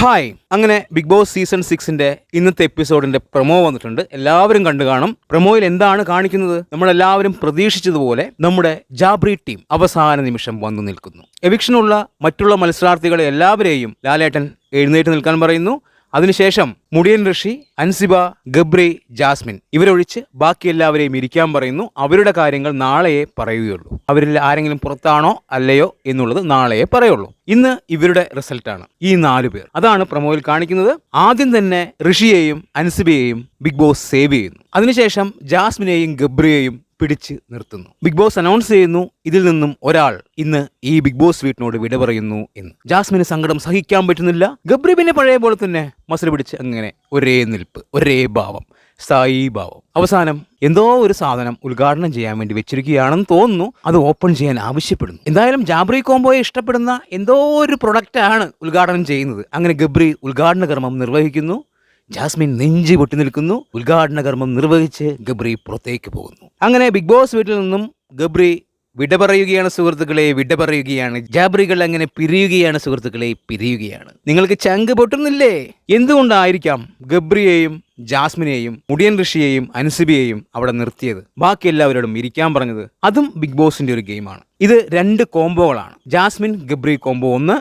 Hi. അങ്ങനെ big boss season സിക്സിന്റെ ഇന്നത്തെ എപ്പിസോഡിന്റെ promo വന്നിട്ടുണ്ട്. എല്ലാവരും കണ്ടു കാണും. പ്രൊമോയിൽ എന്താണ് കാണിക്കുന്നത്? നമ്മളെല്ലാവരും പ്രതീക്ഷിച്ചതുപോലെ നമ്മുടെ ജാബ്രി ടീം അവസാന നിമിഷം വന്നു നിൽക്കുന്നു. എവിക്ഷനുള്ള മറ്റുള്ള മത്സരാർത്ഥികളെ എല്ലാവരെയും ലാലേട്ടൻ എഴുന്നേറ്റ് നിൽക്കാൻ പറയുന്നു. അതിനുശേഷം മുടിയൻ ഋഷി അൻസിബ ഗബ്രി ജാസ്മിൻ ഇവരൊഴിച്ച് ബാക്കി എല്ലാവരെയും ഇരിക്കാൻ പറയുന്നു. അവരുടെ കാര്യങ്ങൾ നാളെയേ പറയുകയുള്ളൂ. അവരിൽ ആരെങ്കിലും പുറത്താണോ അല്ലയോ എന്നുള്ളത് നാളെയേ പറയുള്ളൂ. ഇന്ന് ഇവരുടെ റിസൾട്ടാണ്. ഈ നാലു പേർ. അതാണ് പ്രമോയിൽ കാണിക്കുന്നത്. ആദ്യം തന്നെ ഋഷിയെയും അൻസിബയെയും ബിഗ് ബോസ് സേവ് ചെയ്യുന്നു. അതിനുശേഷം ജാസ്മിനെയും ഗബ്രിയെയും പിടിച്ച് നിർത്തുന്നു. ബിഗ് ബോസ് അനൗൺസ് ചെയ്യുന്നു ഇതിൽ നിന്നും ഒരാൾ ഇന്ന് ഈ ബിഗ് ബോസ് വീട്ടിനോട് വിട പറയുന്നു എന്ന്. ജാസ്മിന് സങ്കടം സഹിക്കാൻ പറ്റുന്നില്ല. ഗബ്രി പിന്നെ പഴയ പോലെ തന്നെ മസിൽ പിടിച്ച് അങ്ങനെ ഒരേ നിൽപ്പ് ഒരേ ഭാവം സ്ഥായി ഭാവം. അവസാനം എന്തോ ഒരു സാധനം ഉദ്ഘാടനം ചെയ്യാൻ വേണ്ടി വെച്ചിരിക്കുകയാണെന്ന് തോന്നുന്നു. അത് ഓപ്പൺ ചെയ്യാൻ ആവശ്യപ്പെടുന്നു. എന്തായാലും ജാബ്രി കോംബോയെ ഇഷ്ടപ്പെടുന്ന എന്തോ ഒരു പ്രൊഡക്റ്റ് ആണ് ഉദ്ഘാടനം ചെയ്യുന്നത്. അങ്ങനെ ഗബ്രി ഉദ്ഘാടന കർമ്മം നിർവഹിക്കുന്നു. ജാസ്മിൻ നെഞ്ചി പൊട്ടി നിൽക്കുന്നു. ഉദ്ഘാടന കർമ്മം നിർവഹിച്ച് ഗബ്രി പുറത്തേക്ക് പോകുന്നു. അങ്ങനെ ബിഗ് ബോസ് വീട്ടിൽ നിന്നും ഗബ്രി വിട പറയുകയാണ് സുഹൃത്തുക്കളെ വിട പറയുകയാണ് ജാബ്രികൾ അങ്ങനെ പിരിയുകയാണ് സുഹൃത്തുക്കളെ പിരിയുകയാണ്. നിങ്ങൾക്ക് ചങ്ക് പൊട്ടുന്നില്ലേ? എന്തുകൊണ്ടായിരിക്കാം ഗബ്രിയെയും ജാസ്മിനെയും മുടിയൻ ഋഷിയെയും അനുസബിയെയും അവിടെ നിർത്തിയത്? ബാക്കി എല്ലാവരോടും ഇരിക്കാൻ പറഞ്ഞത് അതും ബിഗ് ബോസിന്റെ ഒരു ഗെയിമാണ്. ഇത് രണ്ട് കോംബോകളാണ്. ജാസ്മിൻ ഗബ്രി കോംബോ ഒന്ന്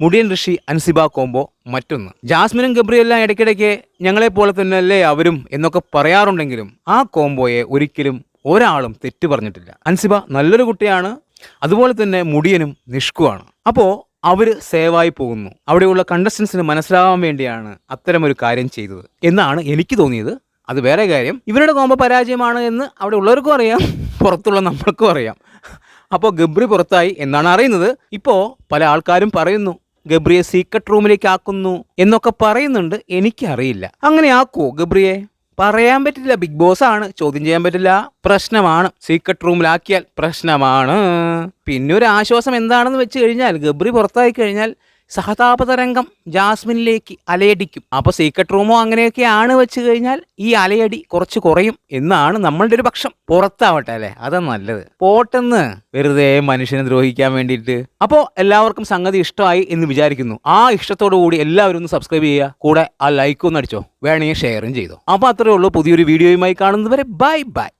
മുടിയൻ ഋഷി അൻസിബ കോംബോ മറ്റൊന്ന്. ജാസ്മിനും ഗബ്രിയെല്ലാം ഇടയ്ക്കിടയ്ക്ക് ഞങ്ങളെ പോലെ തന്നെ അല്ലേ അവരും എന്നൊക്കെ പറയാറുണ്ടെങ്കിലും ആ കോംബോയെ ഒരിക്കലും ഒരാളും തെറ്റ് പറഞ്ഞിട്ടില്ല. അൻസിബ നല്ലൊരു കുട്ടിയാണ്. അതുപോലെ തന്നെ മുടിയനും നിഷ്കുവാണ്. അപ്പോൾ അവർ സേവായി പോകുന്നു. അവിടെയുള്ള കണ്ടസ്റ്റൻസിന് മനസ്സിലാവാൻ വേണ്ടിയാണ് അത്തരമൊരു കാര്യം ചെയ്തത്. എന്നാണ് എനിക്ക് തോന്നിയത്. അത് വേറെ കാര്യം. ഇവരുടെ കോമ്പ പരാജയമാണ് എന്ന് അവിടെ ഉള്ളവർക്കും അറിയാം. പുറത്തുള്ള നമ്മൾക്കും അറിയാം. അപ്പോൾ ഗബ്രി പുറത്തായി എന്നാണ് അറിയുന്നത്. ഇപ്പോൾ പല ആൾക്കാരും പറയുന്നു ഗബ്രിയെ സീക്രട്ട് റൂമിലേക്ക് ആക്കുന്നു എന്നൊക്കെ പറയുന്നുണ്ട്. എനിക്കറിയില്ല. അങ്ങനെ ആക്കുവോ ഗബ്രിയെ? പറയാൻ പറ്റില്ല. ബിഗ് ബോസ് ആണ്. ചോദ്യം ചെയ്യാൻ പറ്റില്ല. പ്രശ്നമാണ്. സീക്രട്ട് റൂമിലാക്കിയാൽ പ്രശ്നമാണ്. പിന്നെ ഒരു ആശ്വാസം എന്താണെന്ന് വെച്ച് കഴിഞ്ഞാൽ ഗബ്രി പുറത്തായി കഴിഞ്ഞാൽ സഹതാപതരംഗം ജാസ്മിനിലേക്ക് അലയടിക്കും. അപ്പോൾ സീക്രട്ട് റൂമോ അങ്ങനെയൊക്കെ ആണ് വെച്ച് കഴിഞ്ഞാൽ ഈ അലയടി കുറച്ച് കുറയും എന്നാണ് നമ്മളുടെ ഒരു പക്ഷം. പുറത്താവട്ടെ അല്ലെ? അതാ നല്ലത്. പോട്ടെന്ന്. വെറുതെ മനുഷ്യനെ ദ്രോഹിക്കാൻ വേണ്ടിയിട്ട്. അപ്പോൾ എല്ലാവർക്കും സംഗതി ഇഷ്ടമായി എന്ന് വിചാരിക്കുന്നു. ആ ഇഷ്ടത്തോടു കൂടി എല്ലാവരും ഒന്ന് സബ്സ്ക്രൈബ് ചെയ്യുക. കൂടെ ആ ലൈക്കും അടിച്ചോ. വേണമെങ്കിൽ ഷെയറും ചെയ്തോ. അപ്പോൾ അത്രേ ഉള്ളൂ. പുതിയൊരു വീഡിയോയുമായി കാണുന്നതുവരെ. Bye bye